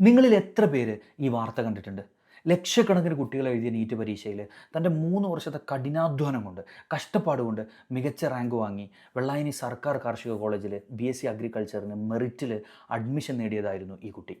നിങ്ങളിൽ എത്ര പേര് ഈ വാർത്ത കണ്ടിട്ടുണ്ട്? ലക്ഷക്കണക്കിന് കുട്ടികൾ എഴുതിയ നീറ്റ് പരീക്ഷയിൽ തന്റെ മൂന്ന് വർഷത്തെ കഠിനാധ്വാനം കൊണ്ട് കഷ്ടപ്പാട് കൊണ്ട് മികച്ച റാങ്ക് വാങ്ങി. വെള്ളായനി സർക്കാർ കാർഷിക കോളേജിൽ ബി എസ് സി അഗ്രികൾച്ചറിന് മെറിറ്റിൽ അഡ്മിഷൻ നേടിയതായിരുന്നു ഈ കുട്ടി.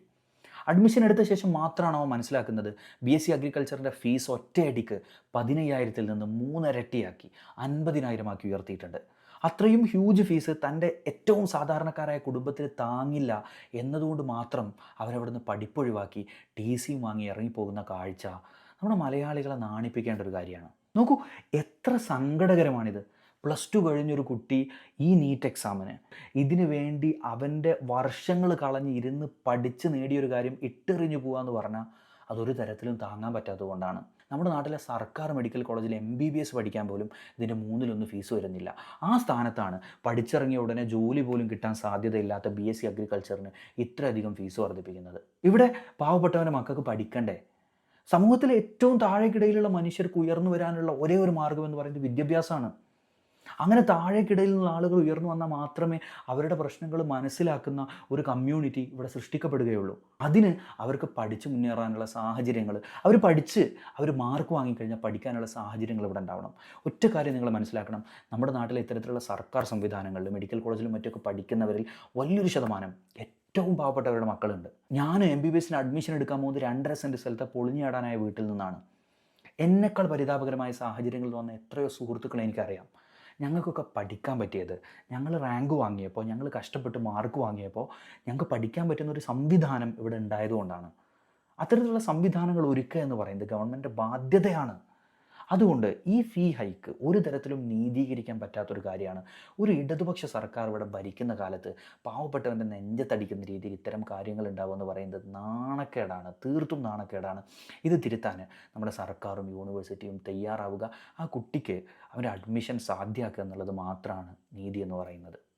അഡ്മിഷൻ എടുത്ത ശേഷം മാത്രമാണ് അവൻ മനസ്സിലാക്കുന്നത് ബി എസ് സി അഗ്രികൾച്ചറിന്റെ ഫീസ് ഒറ്റയടിക്ക് പതിനയ്യായിരത്തിൽ നിന്ന് മൂന്നരട്ടിയാക്കി അൻപതിനായിരമാക്കി ഉയർത്തിയിട്ടുണ്ട്. അത്രയും ഹ്യൂജ് ഫീസ് തന്റെ ഏറ്റവും സാധാരണക്കാരായ കുടുംബത്തിൽ താങ്ങില്ല എന്നതുകൊണ്ട് മാത്രം അവരവിടുന്ന് പഠിപ്പൊഴിവാക്കി ടി സിയും വാങ്ങി ഇറങ്ങിപ്പോകുന്ന കാഴ്ച നമ്മുടെ മലയാളികളെ നാണിപ്പിക്കേണ്ട ഒരു കാര്യമാണ്. നോക്കൂ എത്ര സങ്കടകരമാണിത്. പ്ലസ് ടു കഴിഞ്ഞൊരു കുട്ടി ഈ നീറ്റ് എക്സാമിന് ഇതിനു വേണ്ടി അവന്റെ വർഷങ്ങൾ കളഞ്ഞ് ഇരുന്ന് പഠിച്ച് നേടിയൊരു കാര്യം ഇട്ടെറിഞ്ഞു പോകാമെന്ന് പറഞ്ഞാൽ അതൊരു തരത്തിലും താങ്ങാൻ പറ്റാത്തതുകൊണ്ടാണ് നമ്മുടെ നാട്ടിലെ സർക്കാർ മെഡിക്കൽ കോളേജിൽ എം ബി ബി എസ് പഠിക്കാൻ പോലും ഇതിന്റെ മൂന്നിലൊന്ന് ഫീസ് വരുന്നില്ല. ആ സ്ഥാനത്താണ് പഠിച്ചിറങ്ങിയ ഉടനെ ജോലി പോലും കിട്ടാൻ സാധ്യതയില്ലാത്ത ബി എസ് സി അഗ്രികൾച്ചറിന് ഇത്രയധികം ഫീസ് വർദ്ധിപ്പിക്കുന്നത്. ഇവിടെ പാവപ്പെട്ടവന്റെ മക്കൾക്ക് പഠിക്കണ്ടേ? സമൂഹത്തിലെ ഏറ്റവും താഴേക്കിടയിലുള്ള മനുഷ്യർക്ക് ഉയർന്നു വരാനുള്ള ഒരേ ഒരു മാർഗം എന്ന് പറയുന്നത് വിദ്യാഭ്യാസമാണ്. അങ്ങനെ താഴേക്കിടയിൽ നിന്നുള്ള ആളുകൾ ഉയർന്നു വന്നാൽ മാത്രമേ അവരുടെ പ്രശ്നങ്ങൾ മനസ്സിലാക്കുന്ന ഒരു കമ്മ്യൂണിറ്റി ഇവിടെ സൃഷ്ടിക്കപ്പെടുകയുള്ളൂ. അതിന് അവർക്ക് പഠിച്ച് മുന്നേറാനുള്ള സാഹചര്യങ്ങൾ അവർ പഠിച്ച് അവർ മാർക്ക് വാങ്ങിക്കഴിഞ്ഞാൽ പഠിക്കാനുള്ള സാഹചര്യങ്ങൾ ഇവിടെ ഉണ്ടാവണം. ഒറ്റ കാര്യം നിങ്ങൾ മനസ്സിലാക്കണം നമ്മുടെ നാട്ടിലെ ഇത്തരത്തിലുള്ള സർക്കാർ സംവിധാനങ്ങളിൽ മെഡിക്കൽ കോളേജിലും മറ്റൊക്കെ പഠിക്കുന്നവരിൽ വലിയൊരു ശതമാനം ഏറ്റവും പാവപ്പെട്ടവരുടെ മക്കളുണ്ട്. ഞാൻ എം ബി ബി എസിന് അഡ്മിഷൻ എടുക്കാൻ പോകുന്നത് രണ്ടര സെന്റ് സ്ഥലത്തെ പൊളിഞ്ഞാടാനായ വീട്ടിൽ നിന്നാണ്. എന്നെക്കാൾ പരിതാപകരമായ സാഹചര്യങ്ങളിൽ വന്ന എത്രയോ സുഹൃത്തുക്കളെ എനിക്കറിയാം. ഞങ്ങൾക്കൊക്കെ പഠിക്കാൻ പറ്റിയത്. ഞങ്ങൾ റാങ്ക് വാങ്ങിയപ്പോൾ ഞങ്ങൾ കഷ്ടപ്പെട്ട് മാർക്ക് വാങ്ങിയപ്പോൾ ഞങ്ങൾക്ക് പഠിക്കാൻ പറ്റുന്ന ഒരു സംവിധാനം ഇവിടെ ഉണ്ടായതുകൊണ്ടാണ്. അത്തരത്തിലുള്ള സംവിധാനങ്ങൾ ഒരുക്കുക എന്ന് പറയുന്നത് ഗവൺമെന്റ് ബാധ്യതയാണ്. അതുകൊണ്ട് ഈ ഫീ ഹൈക്ക് ഒരു തരത്തിലും നീതീകരിക്കാൻ പറ്റാത്തൊരു കാര്യമാണ്. ഒരു ഇടതുപക്ഷ സർക്കാർ ഇവിടെ ഭരിക്കുന്ന കാലത്ത് പാവപ്പെട്ടവന്റെ നെഞ്ചത്തടിക്കുന്ന രീതിയിൽ ഇത്തരം കാര്യങ്ങൾ ഉണ്ടാവുമെന്ന് പറയുന്നത് നാണക്കേടാണ്. തീർത്തും നാണക്കേടാണ്. ഇത് തിരുത്താൻ നമ്മുടെ സർക്കാരും യൂണിവേഴ്സിറ്റിയും തയ്യാറാവുക. ആ കുട്ടിക്ക് അവന്റെ അഡ്മിഷൻ സാധ്യമാക്കുക എന്നുള്ളത് മാത്രമാണ് നീതി എന്ന് പറയുന്നത്.